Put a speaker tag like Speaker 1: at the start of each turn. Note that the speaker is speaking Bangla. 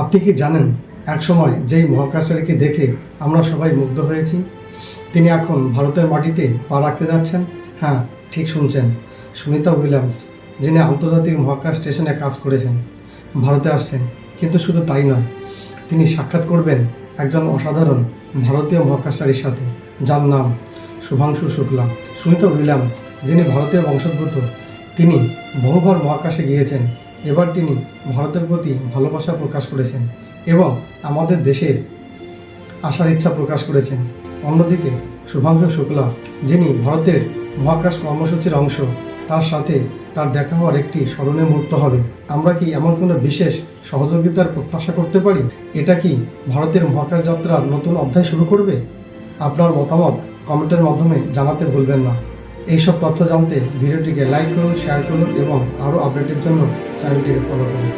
Speaker 1: আপনি কি জানেন, একসময় যেই মহাকাশচারীকে দেখে আমরা সবাই মুগ্ধ হয়েছি? তিনি এখন ভারতের মাটিতে পা রাখতে যাচ্ছেন? হ্যাঁ ঠিক শুনছেন, সুনিতা উইলিয়ামস, যিনি আন্তর্জাতিক মহাকাশ স্টেশনে কাজ করেছেন, ভারতে আসছেন। কিন্তু শুধু তাই নয়, তিনি সাক্ষাৎ করবেন একজন অসাধারণ ভারতীয় মহাকাশচারীর সাথে, যার নাম শুভাংশু শুক্লা। সুনিতা উইলিয়ামস, যিনি ভারতীয় বংশোদ্ভূত, তিনি বহুবার মহাকাশে গিয়েছেন। এবার তিনি ভারতের প্রতি ভালোবাসা প্রকাশ করেছেন এবং আমাদের দেশের আসার ইচ্ছা প্রকাশ করেছেন। অন্যদিকে শুভাংশু শুক্লা, যিনি ভারতের মহাকাশ কর্মসূচির অংশ, তার সাথে তার দেখা হওয়ার একটি স্মরণীয় মুহূর্ত হবে। আমরা কি এমন কোনো বিশেষ সহযোগিতার প্রত্যাশা করতে পারি? এটা কি ভারতের মহাকাশ যাত্রার নতুন অধ্যায় শুরু করবে? আপনার মতামত কমেন্টের মাধ্যমে জানাতে ভুলবেন না। এইসব তথ্য জানতে ভিডিওটিকে লাইক করুন, শেয়ার করুন এবং আরও আপডেটের জন্য চ্যানেলটিকে ফলো করুন।